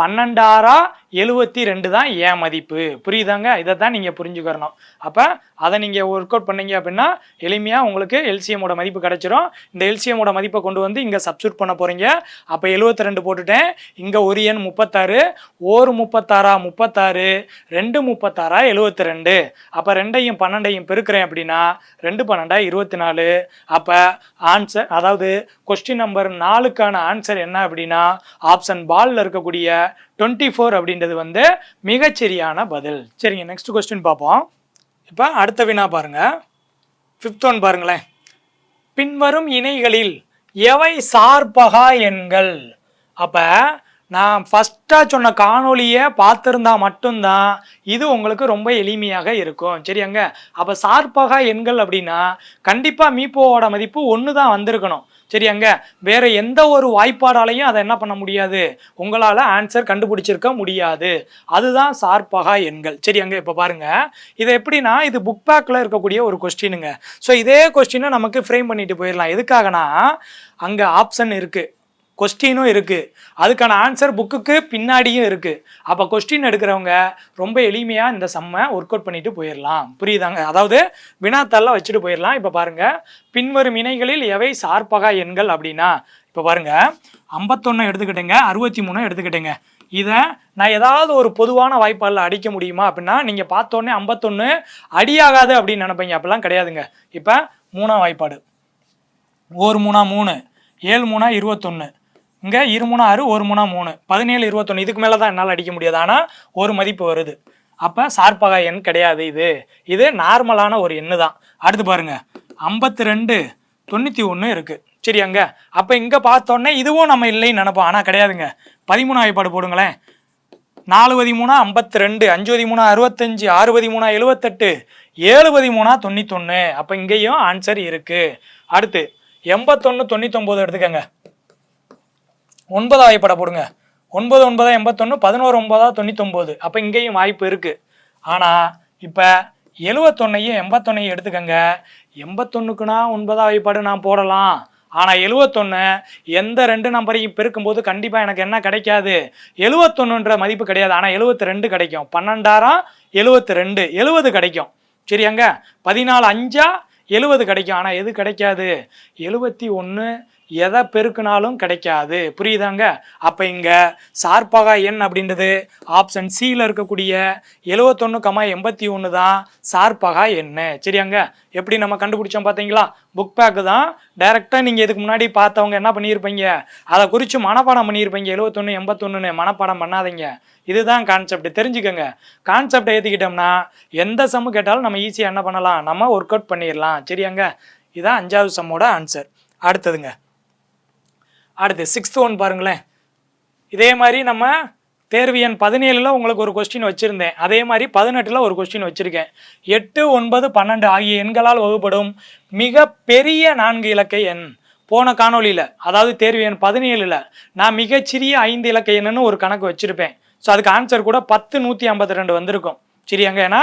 பன்னெண்டாரா எழுவத்தி ரெண்டு தான் ஏன் மதிப்பு. புரியுதாங்க? இதை தான் நீங்கள் புரிஞ்சுக்கிறணும். அப்போ அதை நீங்கள் ஒர்க் அவுட் பண்ணீங்க அப்படின்னா எளிமையாக உங்களுக்கு எல்சிஎமோட மதிப்பு கிடச்சிரும். இந்த எல்சிஎம்மோட மதிப்பை கொண்டு வந்து இங்கே சப்ஸ்டியூட் பண்ண போகிறீங்க அப்போ எழுவத்தி ரெண்டு போட்டுட்டேன். இங்கே ஒரு எண் முப்பத்தாறு ஒரு முப்பத்தாறா முப்பத்தாறு ரெண்டு முப்பத்தாறா எழுவத்தி ரெண்டு. அப்போ ரெண்டையும் பன்னெண்டையும் பெருக்கிறேன் அப்படின்னா ரெண்டு பன்னெண்டா இருபத்தி நாலு. அப்போ ஆன்சர் அதாவது கொஸ்டின் நம்பர் நாலுக்கான ஆன்சர் என்ன அப்படின்னா ஆப்ஷன் பால்ல இருக்கக்கூடிய டுவெண்ட்டி ஃபோர் அப்படின்றது வந்து மிகச்சரியான பதில். சரிங்க நெக்ஸ்ட் கொஸ்டின் பார்ப்போம். இப்போ அடுத்த வினா பாருங்க. ஃபிஃப்த் ஒன் பாருங்களேன். பின்வரும் இணைகளில் எவை சார்பகா எண்கள்? அப்போ நான் ஃபஸ்ட்டாக சொன்ன காணொலியை பார்த்துருந்தா மட்டும்தான் இது உங்களுக்கு ரொம்ப எளிமையாக இருக்கும். சரியாங்க? அப்போ சார்பகா எண்கள் அப்படின்னா கண்டிப்பாக மீப்போவோட மதிப்பு ஒன்று தான் வந்திருக்கணும். சரியாங்க வேற எந்த ஒரு வாய்ப்பாடாலையும் அதை என்ன பண்ண முடியாது? உங்களால் ஆன்சர் கண்டுபிடிச்சிருக்க முடியாது. அதுதான் சார்பகா எண்கள். சரியாங்க இப்போ பாருங்க. இது எப்படின்னா இது புக் பேக்கில் இருக்கக்கூடிய ஒரு கொஸ்டினுங்க ஸோ இதே கொஸ்டினை நமக்கு ஃப்ரேம் பண்ணிட்டு போயிடலாம். எதுக்காகனா அங்கே ஆப்ஷன் இருக்குது கொஸ்டினும் இருக்குது அதுக்கான ஆன்சர் புக்குக்கு பின்னாடியும் இருக்குது அப்போ கொஸ்டின் எடுக்கிறவங்க ரொம்ப எளிமையாக இந்த செம்மை ஒர்க் அவுட் பண்ணிட்டு போயிடலாம் புரியுதாங்க? அதாவது வினாத்தாளில் வச்சுட்டு போயிடலாம் இப்போ பாருங்கள் பின்வரும் இணைகளில் எவை சார்பகா எண்கள் அப்படின்னா இப்போ பாருங்க. ஐம்பத்தொன்று எடுத்துக்கிட்டேங்க. அறுபத்தி மூணு எடுத்துக்கிட்டேங்க. இதை நான் ஏதாவது ஒரு பொதுவான வாய்ப்பாளில் அடிக்க முடியுமா அப்படின்னா நீங்கள் பார்த்தோன்னே ஐம்பத்தொன்று அடியாகாது அப்படின்னு நினைப்பீங்க. அப்படிலாம் கிடையாதுங்க. இப்போ மூணாம் வாய்ப்பாடு. ஒரு மூணா மூணு. ஏழு மூணா இருபத்தொன்று இங்கே இரு மூணா ஆறு ஒரு மூணா மூணு. பதினேழு இருபத்தொன்று இதுக்கு மேலே தான் என்னால் அடிக்க முடியாது. ஆனால் ஒரு மதிப்பு வருது. அப்போ சார்பகா எண் கிடையாது இது. இது நார்மலான ஒரு எண்ணு தான் அடுத்து பாருங்க. ஐம்பத்தி ரெண்டு தொண்ணூற்றி ஒன்று இருக்குது சரியாங்க அப்போ இங்கே பார்த்தோன்னே இதுவும் நம்ம இல்லைன்னு நினைப்போம். ஆனால் கிடையாதுங்க. பதிமூணு வாய்ப்பாடு போடுங்களேன். நாலு பதிமூணா ஐம்பத்தி ரெண்டு அஞ்சு பதிமூணா அறுபத்தஞ்சு ஆறு பதிமூணா எழுபத்தெட்டு ஏழு பதிமூணா தொண்ணூத்தொன்று அப்போ இங்கேயும் ஆன்சர் இருக்குது அடுத்து எண்பத்தொன்று தொண்ணூத்தொம்பது எடுத்துக்கங்க. ஒன்பது ஆயப்பட போடுங்க. ஒன்பது ஒன்பதா எண்பத்தொன்று பதினோரு ஒன்பதா தொண்ணூத்தொம்பது. அப்போ இங்கேயும் வாய்ப்பு இருக்குது ஆனால் இப்போ எழுவத்தொன்னையும் எண்பத்தொன்னையும் எடுத்துக்கங்க. எண்பத்தொன்னுக்குன்னா ஒன்பதா வாய்ப்பாடு நான் போடலாம். ஆனால் எழுவத்தொன்று எந்த ரெண்டு நம்பரையும் பெருக்கும்போது கண்டிப்பாக எனக்கு என்ன கிடைக்காது? எழுவத்தொன்னுன்ற மதிப்பு கிடையாது. ஆனால் எழுவத்தி ரெண்டு கிடைக்கும். பன்னெண்டாயிரம் எழுவத்தி ரெண்டு எழுவது கிடைக்கும். சரியாங்க? பதினாலு அஞ்சா எழுவது கிடைக்கும். ஆனால் எது கிடைக்காது? எழுபத்தி ஒன்று எதை பெருக்குனாலும் கிடைக்காது. புரியுதாங்க? அப்போ இங்கே சார்பகா எண் அப்படின்றது ஆப்ஷன் சியில் இருக்கக்கூடிய எழுவத்தொன்று கமா எண்பத்தி ஒன்று தான் சார்பகா எண் சரியாங்க? எப்படி நம்ம கண்டுபிடிச்சோம் பார்த்தீங்களா? புக் பேக்கு தான் டைரெக்டாக நீங்கள் இதுக்கு முன்னாடி பார்த்தவங்க என்ன பண்ணியிருப்பீங்க? அதை குறித்து மனப்பாடம் பண்ணியிருப்பீங்க. எழுவத்தொன்று எண்பத்தொன்றுன்னு மனப்பாடம் பண்ணாதீங்க. இதுதான் கான்செப்ட் தெரிஞ்சுக்கோங்க. கான்செப்டை ஏற்றிக்கிட்டோம்னா எந்த சம்மு கேட்டாலும் நம்ம ஈஸியாக என்ன பண்ணலாம்? நம்ம ஒர்க் அவுட் பண்ணிடலாம். சரியாங்க? இதான் அஞ்சாவது சம்மோட ஆன்சர் அடுத்ததுங்க. அடுத்து சிக்ஸ்த் ஒன் பாருங்களேன். இதே மாதிரி நம்ம தேர்வு எண் பதினேழில் உங்களுக்கு ஒரு கொஸ்டின் வச்சுருந்தேன். அதே மாதிரி பதினெட்டில் ஒரு கொஸ்டின் வச்சுருக்கேன். எட்டு ஒன்பது பன்னெண்டு ஆகிய எண்களால் வகுப்படும் மிக பெரிய நான்கு இலக்க எண். போன காணொளியில் அதாவது தேர்வு எண் பதினேழில் நான் மிகச்சிறிய ஐந்து இலக்க எண்ணுன்னு ஒரு கணக்கு வச்சுருப்பேன். ஸோ அதுக்கு ஆன்சர் கூட பத்து நூற்றி ஐம்பத்தி ரெண்டு வந்திருக்கும். சரியாங்க? ஏன்னா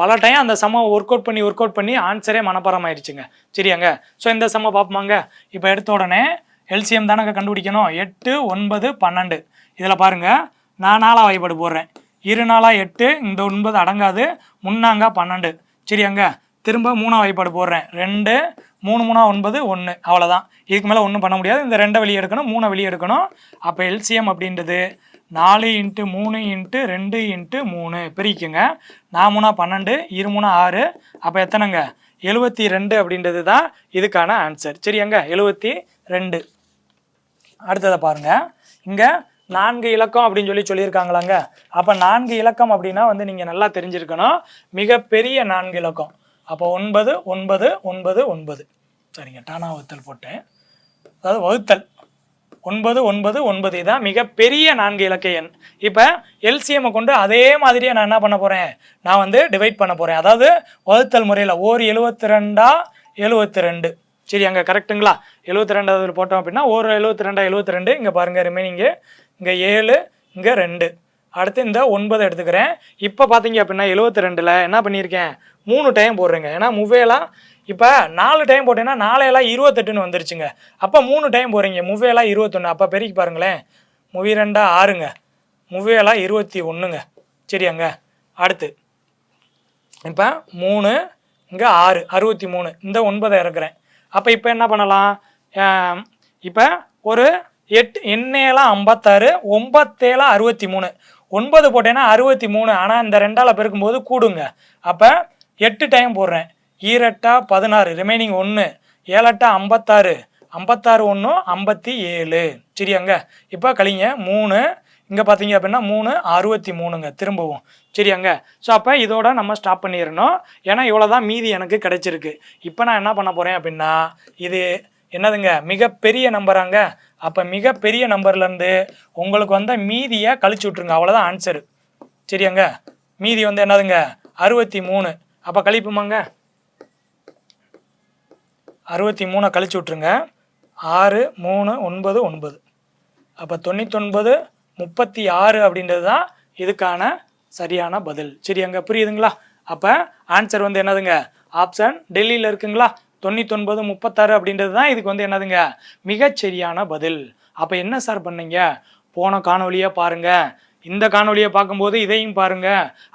பல டைம் அந்த சம்மை ஒர்க் அவுட் பண்ணி ஒர்க் அவுட் பண்ணி ஆன்சரே மனப்பாடம் ஆயிடுச்சுங்க. சரியாங்க? ஸோ இந்த சம பார்ப்போமாங்க? இப்போ எடுத்த உடனே எல்சிஎம் தானங்க கண்டுபிடிக்கணும்? எட்டு ஒன்பது பன்னெண்டு. இதில் பாருங்கள் நான் நாளாக வகைப்பாடு போடுறேன். இரு நாளாக எட்டு இந்த ஒன்பது அடங்காது. முன்னாங்க பன்னெண்டு. சரியாங்க? திரும்ப மூணாக வகைப்பாடு போடுறேன். ரெண்டு மூணு மூணா ஒன்பது ஒன்று அவ்வளோதான். இதுக்கு மேலே ஒன்றும் பண்ண முடியாது. இந்த ரெண்டை வெளியே எடுக்கணும் மூணை வெளியே எடுக்கணும். அப்போ எல்சிஎம் அப்படின்றது நாலு இன்ட்டு மூணு இன்ட்டு ரெண்டு இன்ட்டு மூணு. பிரிக்குங்க. நான் மூணா பன்னெண்டு இரு மூணா ஆறு. அப்போ எத்தனைங்க? எழுபத்தி ரெண்டு அப்படின்றது தான் இதுக்கான ஆன்சர் சரியாங்க? எழுபத்தி ரெண்டு. அடுத்ததை பாருங்க. இங்கே நான்கு இலக்கம் அப்படின்னு சொல்லி சொல்லியிருக்காங்களாங்க. அப்போ நான்கு இலக்கம் அப்படின்னா வந்து நீங்கள் நல்லா தெரிஞ்சிருக்கணும். மிகப்பெரிய நான்கு இலக்கம். அப்போ ஒன்பது ஒன்பது ஒன்பது ஒன்பது. சரிங்க டானா வகுத்தல் போட்டேன். அதாவது வகுத்தல். ஒன்பது ஒன்பது ஒன்பது இதான் மிகப்பெரிய நான்கு இலக்க எண். இப்போ எல்சிஎம்மை கொண்டு அதே மாதிரியே நான் என்ன பண்ண போகிறேன் நான் வந்து டிவைட் பண்ண போகிறேன் அதாவது வகுத்தல் முறையில் ஓர் எழுபத்தி ரெண்டா எழுபத்தி ரெண்டு சரி அங்கே கரெக்ட்டுங்களா எழுபத்தி ரெண்டாவது போட்டோம் அப்படின்னா ஒரு எழுபத்தி ரெண்டா எழுபத்தி ரெண்டு இங்கே பாருங்கள் ரிமைனிங்கு இங்கே ஏழு இங்கே ரெண்டு. அடுத்து இந்த ஒன்பது எடுத்துக்கிறேன். இப்போ பார்த்தீங்க அப்படின்னா எழுபத்தி ரெண்டில் என்ன பண்ணியிருக்கேன்? மூணு டைம் போடுறேங்க. ஏன்னா முவேலாம் இப்போ நாலு டைம் போட்டேன்னா நாளையெல்லாம் இருபத்தெட்டுன்னு வந்துருச்சுங்க. அப்போ மூணு டைம் போடுறீங்க முவேலாம் இருபத்தொன்று அப்போ பெருக்கி பாருங்களேன். முவி ரெண்டா ஆறுங்க. முவேலாம் இருபத்தி ஒன்றுங்க சரியாங்க. அடுத்து இப்போ மூணு இங்கே ஆறு அறுபத்தி மூணு. இந்த ஒன்பதை இறக்குறேன். அப்போ இப்போ என்ன பண்ணலாம்? இப்போ ஒரு எட்டு எண்ணெயெல்லாம் ஐம்பத்தாறு ஒம்பத்தேழு அறுபத்தி மூணு ஒன்பது போட்டேன்னா அறுபத்தி மூணு ஆனால் இந்த ரெண்டால் பெருக்கும்போது கூடுங்க. அப்போ எட்டு டைம் போடுறேன். ஈரெட்டா பதினாறு ரிமைனிங் ஒன்று ஏழட்டா ஐம்பத்தாறு. ஐம்பத்தாறு ஒன்று ஐம்பத்தி ஏழு. சரியாங்க? இப்போ கழிங்க. மூணு இங்கே பார்த்தீங்க அப்படின்னா மூணு அறுபத்தி மூணுங்க திரும்பவும். சரியாங்க? ஸோ அப்போ இதோட நம்ம ஸ்டாப் பண்ணிடணும். ஏன்னா இவ்வளோ தான் மீதி எனக்கு கிடைச்சிருக்கு. இப்போ நான் என்ன பண்ண போகிறேன் அப்படின்னா இது என்னதுங்க? மிகப்பெரிய நம்பராங்க. அப்போ மிகப்பெரிய நம்பர்லேருந்து உங்களுக்கு வந்த மீதியை கழிச்சு விட்ருங்க அவ்வளோதான் ஆன்சரு சரியாங்க? மீதி வந்து என்னதுங்க? அறுபத்தி மூணு அப்போ கழிப்புமாங்க? அறுபத்தி மூணை கழிச்சு விட்ருங்க ஆறு மூணு ஒன்பது ஒன்பது. அப்போ தொண்ணூத்தொன்பது முப்பத்தி ஆறு அப்படின்றது தான் இதுக்கான சரியான பதில். சரி அங்கே புரியுதுங்களா? அப்போ ஆன்சர் வந்து என்னதுங்க? ஆப்ஷன் டெல்லியில் இருக்குங்களா? தொண்ணூத்தொன்பது முப்பத்தாறு அப்படின்றது தான் இதுக்கு வந்து என்னதுங்க? மிகச்சரியான பதில். அப்போ என்ன சார் பண்ணீங்க? போன காணொலியாக பாருங்கள் இந்த காணொலியை பார்க்கும்போது இதையும் பாருங்க.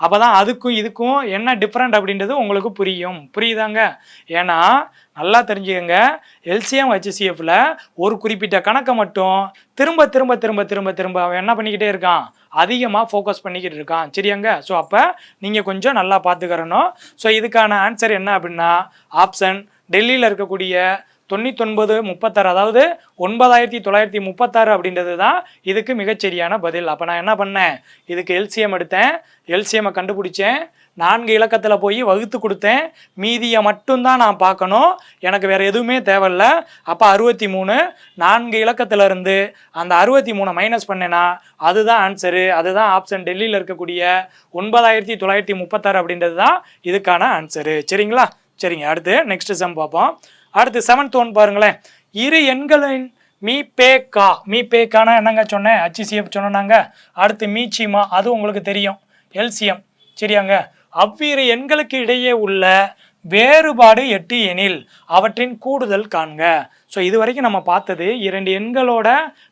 அப்பதான் அதுக்கும் இதுக்கும் என்ன டிஃப்ரெண்ட் அப்படின்றது உங்களுக்கு புரியும். புரியுதாங்க? ஏன்னா நல்லா தெரிஞ்சுக்கங்க. எல்சிஎம் ஹெச்சிசிஎஃப்ல ஒரு குறிப்பிட்ட கணக்கை மட்டும் திரும்ப திரும்ப திரும்ப திரும்ப திரும்ப அவன் என்ன பண்ணிக்கிட்டே இருக்கான்? அதிகமாக ஃபோக்கஸ் பண்ணிக்கிட்டு இருக்கான். சரியாங்க? ஸோ அப்போ நீங்கள் கொஞ்சம் நல்லா பார்த்துக்கிறணும். ஸோ இதுக்கான ஆன்சர் என்ன அப்படின்னா ஆப்ஷன் டெல்லியில் இருக்கக்கூடிய தொண்ணூத்தொன்பது முப்பத்தாறு அதாவது ஒன்பதாயிரத்தி தொள்ளாயிரத்தி முப்பத்தாறு அப்படின்றது தான் இதுக்கு மிகச்சரியான பதில். அப்போ நான் என்ன பண்ணேன்? இதுக்கு எல்சிஎம் எடுத்தேன். எல்சிஎம்மை கண்டுபிடிச்சேன். நான்கு இலக்கத்தில் போய் வகுத்து கொடுத்தேன். மீதியை மட்டும்தான் நான் பார்க்கணும். எனக்கு வேறு எதுவுமே தேவையில்ல. அப்போ அறுபத்தி மூணு நான்கு இலக்கத்துல இருந்து அந்த அறுபத்தி மூணை மைனஸ் பண்ணேன்னா அதுதான் ஆன்சரு அதுதான் ஆப்ஷன் டெல்லியில் இருக்கக்கூடிய ஒன்பதாயிரத்தி தொள்ளாயிரத்தி முப்பத்தாறு அப்படின்றது தான் இதுக்கான ஆன்சரு சரிங்களா? சரிங்க. அடுத்து நெக்ஸ்ட் செம் பார்ப்போம். அடுத்து செவன்த் ஒன் பாருங்களேன். இரு எண்களின் மீ பே கா. மீ பே கானா என்னங்க சொன்னேன்? ஹச்சிசிஎஃப் சொன்னாங்க அடுத்து மீச்சிமா அது உங்களுக்கு தெரியும். எல்சிஎம் சரியாங்க. அவ்விரு எண்களுக்கு இடையே உள்ள வேறுபாடு எட்டு எனில் அவற்றின் கூடுதல் காண்க. ஸோ இது வரைக்கும் நம்ம பார்த்தது இரண்டு எண்களோட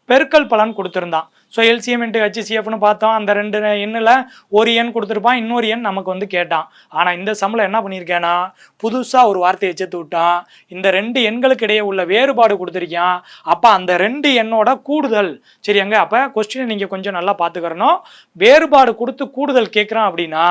பெருக்கல் பலன் கொடுத்துருந்தான். ஸோ எல்சிஎம் இன்ட்டு ஹெச்சிசிஎஃப்னு பார்த்தோம். அந்த ரெண்டு எண்ணில் ஒரு எண் கொடுத்துருப்பான். இன்னொரு எண் நமக்கு வந்து கேட்டான். ஆனால் இந்த சம்மில் என்ன பண்ணியிருக்கேன்னா புதுசாக ஒரு வார்த்தையை சேர்த்து விட்டான். இந்த ரெண்டு எண்களுக்கு இடையே உள்ள வேறுபாடு கொடுத்துருக்கான். அப்போ அந்த ரெண்டு எண்ணோட கூடுதல். சரியாங்க? அப்போ கொஸ்டினை நீங்கள் கொஞ்சம் நல்லா பார்த்துக்கிறணும். வேறுபாடு கொடுத்து கூடுதல் கேட்குறான் அப்படின்னா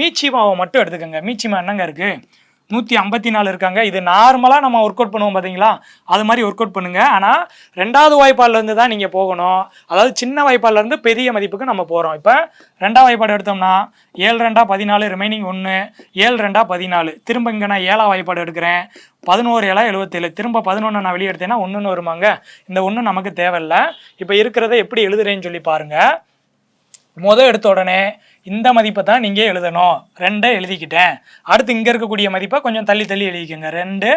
மீச்சிமாவை மட்டும் எடுத்துக்கோங்க. மீச்சிமா என்னங்க இருக்குது நூற்றி ஐம்பத்தி நாலு இருக்காங்க. இது நார்மலாக நம்ம ஒர்க் அவுட் பண்ணுவோம் பார்த்தீங்களா அது மாதிரி ஒர்க் அவுட் பண்ணுங்க. ஆனால் ரெண்டாவது வாய்ப்பாலேருந்து தான் நீங்கள் போகணும். அதாவது சின்ன வாய்ப்பாலேருந்து பெரிய மதிப்புக்கு நம்ம போகிறோம் இப்போ ரெண்டாவது வாய்ப்பாடு எடுத்தோம்னா ஏழு ரெண்டா பதினாலு ரிமைனிங் ஒன்று ஏழு ரெண்டா பதினாலு. திரும்ப இங்கே நான் ஏழாம் வாய்ப்பாடு எடுக்கிறேன். பதினோரு ஏழா எழுபத்தேழு திரும்ப பதினொன்று நான் வெளியே எடுத்தேன்னா ஒன்றுன்னு வருமாங்க. இந்த ஒன்று நமக்கு தேவையில்லை. இப்போ இருக்கிறத எப்படி எழுதுறேன்னு சொல்லி பாருங்கள் முதல் எடுத்த உடனே இந்த மதிப்பை தான் நீங்கள் எழுதணும். ரெண்டை எழுதிக்கிட்டேன். அடுத்து இங்கே இருக்கக்கூடிய மதிப்பை கொஞ்சம் தள்ளி தள்ளி எழுதிக்கோங்க. ரெண்டு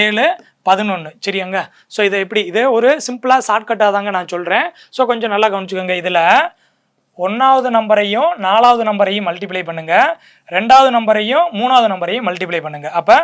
ஏழு பதினொன்று சரியாங்க? ஸோ இதை எப்படி? இது ஒரு சிம்பிளாக ஷார்ட்கட்டாக தாங்க நான் சொல்கிறேன் ஸோ கொஞ்சம் நல்லா கவனிச்சுக்கோங்க இதில். ஒன்றாவது நம்பரையும் நாலாவது நம்பரையும் மல்டிப்ளை பண்ணுங்கள் ரெண்டாவது நம்பரையும் மூணாவது நம்பரையும் மல்டிப்ளை பண்ணுங்கள் அப்போ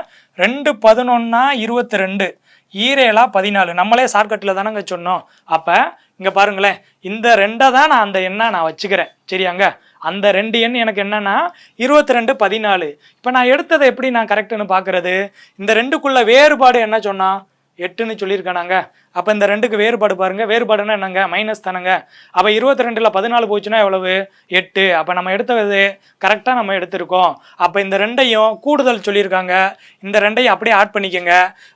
ரெண்டு பதினொன்னா இருபத்தி ரெண்டு ஈரேலா பதினாலு. நம்மளே ஷார்ட்கட்டில் தானங்க சொன்னோம். அப்போ இங்கே பாருங்களேன். இந்த ரெண்டை தான் நான் அந்த எண்ணை நான் வச்சுக்கிறேன். சரியாங்க? அந்த ரெண்டு எண் எனக்கு என்னன்னா இருபத்தி ரெண்டு பதினாலு. இப்போ நான் எடுத்ததை எப்படி நான் கரெக்டுன்னு பார்க்கறது இந்த ரெண்டுக்குள்ள வேறுபாடு என்ன சொன்னால் எட்டுன்னு சொல்லியிருக்கானாங்க. அப்போ இந்த ரெண்டுக்கு வேறுபாடு பாருங்க. வேறுபாடுன்னா என்னங்க? மைனஸ் தானங்க. அப்போ இருபத்தி ரெண்டில் பதினாலு போச்சுன்னா எவ்வளவு? எட்டு. அப்போ நம்ம எடுத்தது கரெக்டாக நம்ம எடுத்திருக்கோம். அப்போ இந்த ரெண்டையும் கூடுதல் சொல்லியிருக்காங்க. இந்த ரெண்டையும் அப்படியே ஆட் பண்ணிக்கோங்க.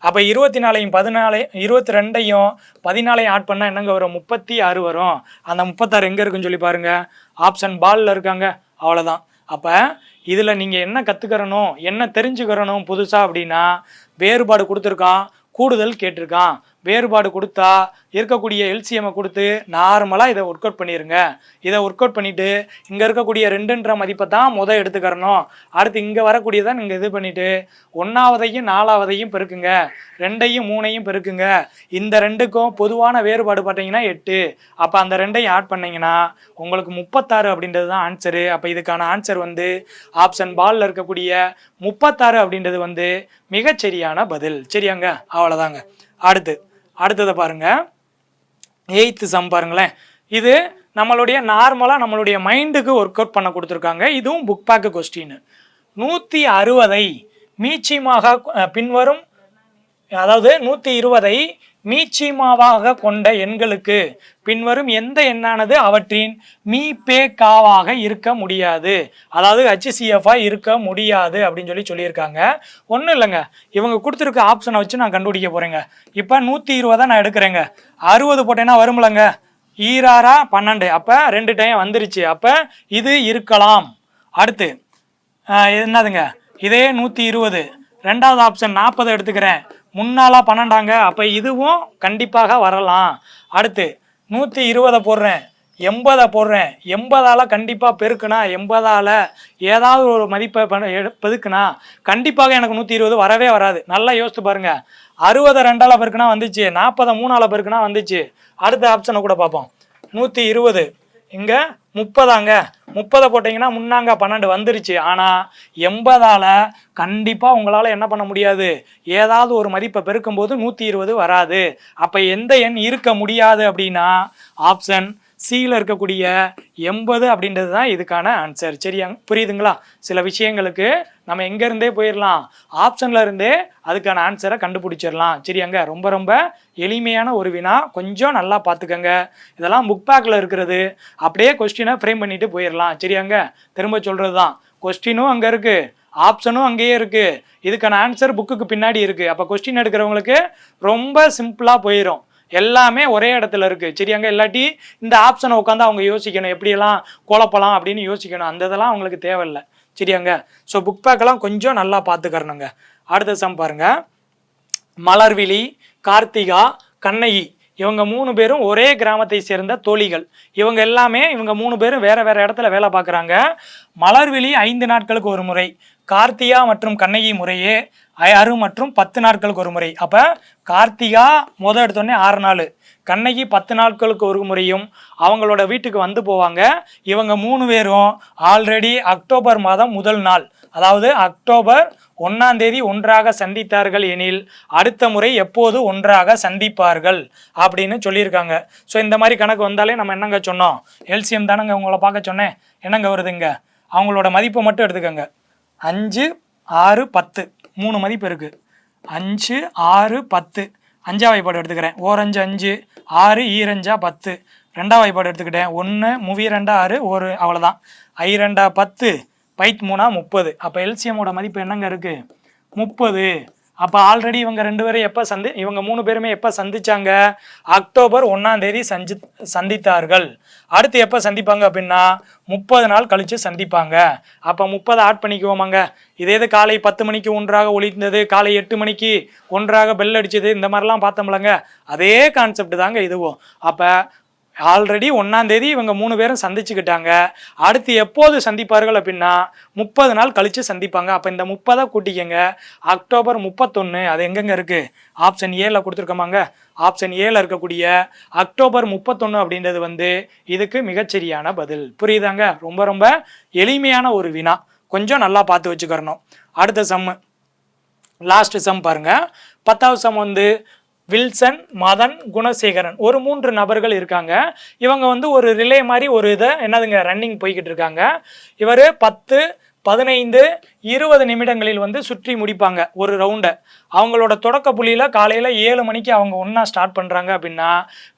அப்போ இருபத்தி நாலையும் பதினாலையும் இருபத்தி ரெண்டையும் பதினாலையும் ஆட் பண்ணால் என்னங்க வரும்? முப்பத்தி ஆறு வரும். அந்த முப்பத்தாறு எங்கே இருக்குன்னு சொல்லி பாருங்கள் ஆப்ஷன் பாலில் இருக்காங்க. அவ்வளோதான் அப்போ இதில் நீங்கள் என்ன கற்றுக்கிறணும் என்ன தெரிஞ்சுக்கிறணும் புதுசாக அப்படின்னா வேறுபாடு கொடுத்துருக்கான். கூடுதல் கேட்டிருக்கான். வேறுபாடு கொடுத்தா இருக்கக்கூடிய எல்சிஎம்மை கொடுத்து நார்மலாக இதை ஒர்க் அவுட் பண்ணிடுங்க இதை ஒர்க் அவுட் பண்ணிவிட்டு இங்கே இருக்கக்கூடிய ரெண்டுன்ற மதிப்பை தான் முத எடுத்துக்கிறணும். அடுத்து இங்கே வரக்கூடியதான் நீங்கள் இது பண்ணிவிட்டு ஒன்றாவதையும் நாலாவதையும் பெருக்குங்க. ரெண்டையும் மூணையும் பெருக்குங்க. இந்த ரெண்டுக்கும் பொதுவான வேறுபாடு பார்த்தீங்கன்னா எட்டு. அப்போ அந்த ரெண்டையும் ஆட் பண்ணிங்கன்னா உங்களுக்கு முப்பத்தாறு அப்படின்றது தான் ஆன்சரு அப்போ இதுக்கான ஆன்சர் வந்து ஆப்ஷன் பாலில் இருக்கக்கூடிய முப்பத்தாறு அப்படின்றது வந்து மிகச்சரியான பதில். சரியாங்க? அவ்வளோதாங்க அடுத்து அடுத்ததை பாருங்க. எயித்து சம் பாருங்களேன். இது நம்மளுடைய நார்மலாக நம்மளுடைய மைண்டுக்கு ஒர்க் அவுட் பண்ண கொடுத்துருக்காங்க. இதுவும் புக் பேக்கு கொஸ்டின் நூற்றி அறுபதை மீச்சியமாக பின்வரும் அதாவது நூற்றி இருபதை மீச்சிமாவாக கொண்ட எண்களுக்கு பின்வரும் எந்த எண்ணானது அவற்றின் மீ பே காவாக இருக்க முடியாது. அதாவது ஹச்சிசிஎஃபாக இருக்க முடியாது அப்படின்னு சொல்லி சொல்லியிருக்காங்க. ஒன்றும் இல்லைங்க. இவங்க கொடுத்துருக்க ஆப்ஷனை வச்சு நான் கண்டுபிடிக்க போகிறேங்க இப்போ நூற்றி இருபதாக நான் எடுக்கிறேங்க. அறுபது போட்டேன்னா வரும்லங்க ஈராரா பன்னெண்டு. அப்போ ரெண்டு டைம் வந்துருச்சு. அப்போ இது இருக்கலாம். அடுத்து என்னதுங்க? இதே நூற்றி இருபது. ரெண்டாவது ஆப்ஷன் நாற்பது எடுத்துக்கிறேன். முன்னாலாக பன்னெண்டாங்க. அப்போ இதுவும் கண்டிப்பாக வரலாம். அடுத்து நூற்றி இருபதை போடுறேன். எண்பதை போடுறேன். எண்பதால் கண்டிப்பாக பெருக்குனா எண்பதால் ஏதாவது ஒரு மதிப்பை பெருக்குனா கண்டிப்பாக எனக்கு நூற்றி இருபது வரவே வராது. நல்லா யோசித்து பாருங்கள் அறுபதை ரெண்டால் பெருக்குனா வந்துச்சு. நாற்பதை மூணால் பெருக்குனா வந்துச்சு. அடுத்த ஆப்ஷனை கூட பார்ப்போம். நூற்றி இருபது. இங்கே முப்பதாங்க. முப்பதை போட்டிங்கன்னா முன்னாங்க பன்னெண்டு வந்துருச்சு. ஆனால் எண்பதால் கண்டிப்பாக உங்களால் என்ன பண்ண முடியாது? ஏதாவது ஒரு மதிப்பை பெருக்கும்போது நூற்றி இருபது வராது. அப்போ எந்த எண் இருக்க முடியாது அப்படின்னா ஆப்ஷன் சியில் இருக்கக்கூடிய எண்பது அப்படின்றது தான் இதுக்கான ஆன்சர் சரியா? புரியுதுங்களா? சில விஷயங்களுக்கு நம்ம எங்கேருந்தே போயிடலாம் ஆப்ஷனில் இருந்தே அதுக்கான ஆன்சரை கண்டுபிடிச்சிடலாம் சரியாங்க? ரொம்ப ரொம்ப எளிமையான ஒரு வினா. கொஞ்சம் நல்லா பார்த்துக்கங்க. இதெல்லாம் புக் பேக்கில் இருக்கிறது. அப்படியே கொஸ்டினை ஃப்ரேம் பண்ணிட்டு போயிடலாம் சரியாங்க? திரும்ப சொல்கிறது தான் கொஸ்டினும் அங்கே இருக்குது ஆப்ஷனும் அங்கேயே இருக்குது இதுக்கான ஆன்சர் புக்குக்கு பின்னாடி இருக்குது அப்போ கொஸ்டின் எடுக்கிறவங்களுக்கு ரொம்ப சிம்பிளாக போயிடும் எல்லாமே ஒரே இடத்துல இருக்கு. சரியாங்க இல்லாட்டி இந்த ஆப்ஷனை உட்காந்து அவங்க யோசிக்கணும். எப்படியெல்லாம் குழப்பலாம் அப்படின்னு யோசிக்கணும். அந்த இதெல்லாம் அவங்களுக்கு தேவையில்லை. சரியாங்க ஸோ புக் பேக்கெல்லாம் கொஞ்சம் நல்லா பார்த்துக்கறணுங்க. அடுத்த சம் பாருங்க. மலர்விழி கார்த்திகா கண்ணகி. இவங்க மூணு பேரும் ஒரே கிராமத்தை சேர்ந்த தோழிகள். இவங்க எல்லாமே இவங்க மூணு பேரும் வேற வேற இடத்துல வேலை பார்க்குறாங்க. மலர்விழி ஐந்து நாட்களுக்கு ஒரு முறை கார்த்திகா மற்றும் கண்ணகி முறையே ஆறு மற்றும் பத்து நாட்களுக்கு ஒரு முறை. அப்போ கார்த்திகா முத எடுத்தோடனே ஆறு நாள். கண்ணகி பத்து நாட்களுக்கு ஒரு முறையும் அவங்களோட வீட்டுக்கு வந்து போவாங்க. இவங்க மூணு பேரும் ஆல்ரெடி அக்டோபர் மாதம் முதல் நாள். அதாவது அக்டோபர் ஒன்றாம் தேதி ஒன்றாக சந்தித்தார்கள் எனில் அடுத்த முறை எப்போது ஒன்றாக சந்திப்பார்கள் அப்படின்னு சொல்லியிருக்காங்க. ஸோ இந்த மாதிரி கணக்கு வந்தாலே நம்ம என்னங்க சொன்னோம்? எல்சிஎம் தானங்க உங்களை பார்க்க சொன்னேன். என்னங்க வருதுங்க? அவங்களோட மதிப்பை மட்டும் எடுத்துக்கோங்க. அஞ்சு ஆறு பத்து. மூணு மதிப்பு இருக்குது அஞ்சு ஆறு பத்து. அஞ்சா வாய்ப்பாடு எடுத்துக்கிறேன். ஓரஞ்சு அஞ்சு ஆறு ஈரஞ்சா பத்து. ரெண்டா வாய்ப்பாடு எடுத்துக்கிட்டேன். ஒன்று மூவி ரெண்டா ஆறு ஒரு அவ்வளோதான் ஐ ரெண்டா பத்து. பைத் மூணா முப்பது. அப்போ எல்சிஎம்மோட மதிப்பு என்னங்க இருக்குது முப்பது. அப்போ ஆல்ரெடி இவங்க ரெண்டு பேரும் எப்போ சந்தி இவங்க மூணு பேருமே எப்போ சந்திச்சாங்க? அக்டோபர் ஒன்றாம் தேதி சந்தி சந்தித்தார்கள். அடுத்து எப்போ சந்திப்பாங்க அப்படின்னா முப்பது நாள் கழித்து சந்திப்பாங்க. அப்போ முப்பது ஆட் பண்ணிக்குவோமாங்க. இதே இது காலை பத்து மணிக்கு ஒன்றாக ஒழிந்தது காலை எட்டு மணிக்கு ஒன்றாக பெல் அடிச்சது இந்த மாதிரிலாம் பார்த்தோம்லங்க. அதே கான்செப்ட் தாங்க இதுவும். அப்போ ஆல்ரெடி ஒன்றாந்தேதி இவங்க மூணு பேரும் சந்திச்சுக்கிட்டாங்க. அடுத்து எப்போது சந்திப்பார்கள் அப்படின்னா முப்பது நாள் கழித்து சந்திப்பாங்க. அப்போ இந்த முப்பதை கூட்டிக்கங்க. அக்டோபர் முப்பத்தொன்று அது எங்கெங்கே இருக்குது ஆப்ஷன் ஏல கொடுத்துருக்கோமாங்க. ஆப்ஷன் ஏல இருக்கக்கூடிய அக்டோபர் முப்பத்தொன்று அப்படின்றது வந்து இதுக்கு மிகச்சரியான பதில். புரியுதாங்க? ரொம்ப ரொம்ப எளிமையான ஒரு வினா. கொஞ்சம் நல்லா பார்த்து வச்சுக்கிறணும். அடுத்த சம்மு லாஸ்ட் சம் பாருங்க. பத்தாவது சம் வந்து வில்சன் மதன் குணசேகரன். ஒரு மூன்று நபர்கள் இருக்காங்க. இவங்க வந்து ஒரு ரிலே மாதிரி ஒரு இதை என்னதுங்க ரன்னிங் போய்கிட்டு இருக்காங்க. இவர் பத்து பதினைந்து இருபது நிமிடங்களில் வந்து சுற்றி முடிப்பாங்க ஒரு ரவுண்டை அவங்களோட தொடக்க புள்ளியில் காலையில் ஏழு மணிக்கு அவங்க ஒன்றா ஸ்டார்ட் பண்ணுறாங்க அப்படின்னா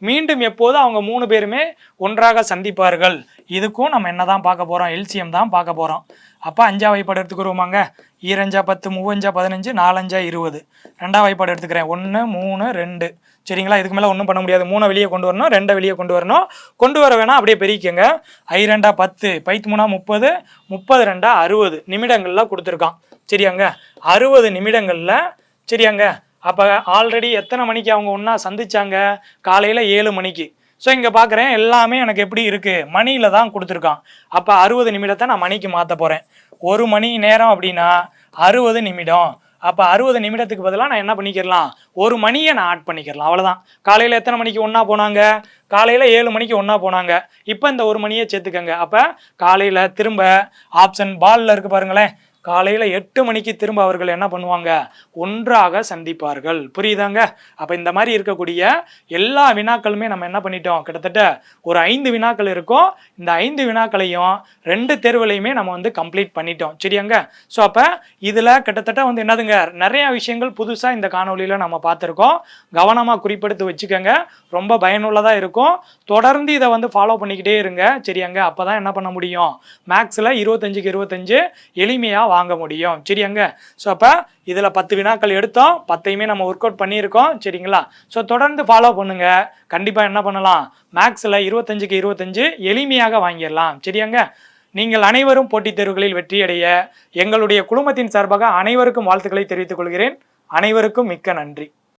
மீண்டும் எப்போது அவங்க மூணு பேருமே ஒன்றாக சந்திப்பார்கள். இதுக்கும் நம்ம என்ன தான் பார்க்க போகிறோம் எல்சிஎம் தான் பார்க்க போகிறோம் அப்போ அஞ்சா வைப்பாடு எடுத்துக்கிறோமாங்க ஈரஞ்சா பத்து மூவஞ்சா பதினஞ்சு நாலஞ்சா இருபது. ரெண்டா வைப்பாடு எடுத்துக்கிறேன். ஒன்று மூணு ரெண்டு. சரிங்களா? இதுக்கு மேலே ஒன்றும் பண்ண முடியாது. மூணை வெளியே கொண்டு வரணும் ரெண்டை வெளியே கொண்டு வரணும். கொண்டு வர வேணாம் அப்படியே பெருக்கிக்கங்க. ஐ ரெண்டா பத்து பைத்து மூணா முப்பது முப்பது ரெண்டா அறுபது நிமிடங்களில் கொடுத்துருக்கான். சரியாங்க? அறுபது நிமிடங்களில் சரியாங்க? அப்போ ஆல்ரெடி எத்தனை மணிக்கு அவங்க ஒன்றா சந்திச்சாங்க? காலையில் ஏழு மணிக்கு. ஸோ இங்கே பார்க்குறேன் எல்லாமே எனக்கு எப்படி இருக்குது மணியில் தான் கொடுத்துருக்கான். அப்போ அறுபது நிமிடத்தை நான் மணிக்கு மாற்ற போகிறேன் ஒரு மணி நேரம் அப்படின்னா அறுபது நிமிடம். அப்போ அறுபது நிமிடத்துக்கு பதிலாக நான் என்ன பண்ணிக்கிறலாம் ஒரு மணியை நான் ஆட் பண்ணிக்கிறலாம் அவ்வளோதான் காலையில் எத்தனை மணிக்கு ஒன்றா போனாங்க? காலையில் ஏழு மணிக்கு ஒன்றா போனாங்க. இப்போ இந்த ஒரு மணியை சேர்த்துக்கங்க. அப்போ காலையில் திரும்ப ஆப்ஷன் பாலில் இருக்குது பாருங்களேன். காலையில் எட்டு மணிக்கு திரும்ப அவர்கள் என்ன பண்ணுவாங்க? ஒன்றாக சந்திப்பார்கள். புரியுதாங்க? அப்போ இந்த மாதிரி இருக்கக்கூடிய எல்லா வினாக்களுமே நம்ம என்ன பண்ணிட்டோம்? கிட்டத்தட்ட ஒரு ஐந்து வினாக்கள் இருக்கும். இந்த ஐந்து வினாக்களையும் ரெண்டு தேர்வுலையுமே நம்ம வந்து கம்ப்ளீட் பண்ணிட்டோம். சரியாங்க? ஸோ அப்போ இதில் கிட்டத்தட்ட வந்து என்னதுங்க? நிறைய விஷயங்கள் புதுசாக இந்த காணொலியில் நம்ம பார்த்துருக்கோம். கவனமாக குறிப்பெடுத்து வச்சுக்கோங்க. ரொம்ப பயனுள்ளதாக இருக்கும். தொடர்ந்து இதை வந்து ஃபாலோ பண்ணிக்கிட்டே இருங்க. சரியாங்க? அப்போ தான் என்ன பண்ண முடியும்? மேக்ஸில் இருபத்தஞ்சுக்கு இருபத்தஞ்சு எளிமையாக வாங்க முடியும். சரியாங்க? ஸோ அப்போ இதில் பத்து வினாக்கள் எடுத்தோம். பத்தையுமே நம்ம ஒர்க் அவுட் பண்ணியிருக்கோம். சரிங்களா? ஸோ தொடர்ந்து ஃபாலோ பண்ணுங்க. கண்டிப்பாக என்ன பண்ணலாம்? மேக்ஸில் இருபத்தஞ்சுக்கு இருபத்தஞ்சு எளிமையாக வாங்கிடலாம். சரியாங்க? நீங்கள் அனைவரும் போட்டித் தேர்வுகளில் வெற்றியடைய எங்களுடைய குழுமத்தின் சார்பாக அனைவருக்கும் வாழ்த்துக்களை தெரிவித்துக் கொள்கிறேன். அனைவருக்கும் மிக்க நன்றி.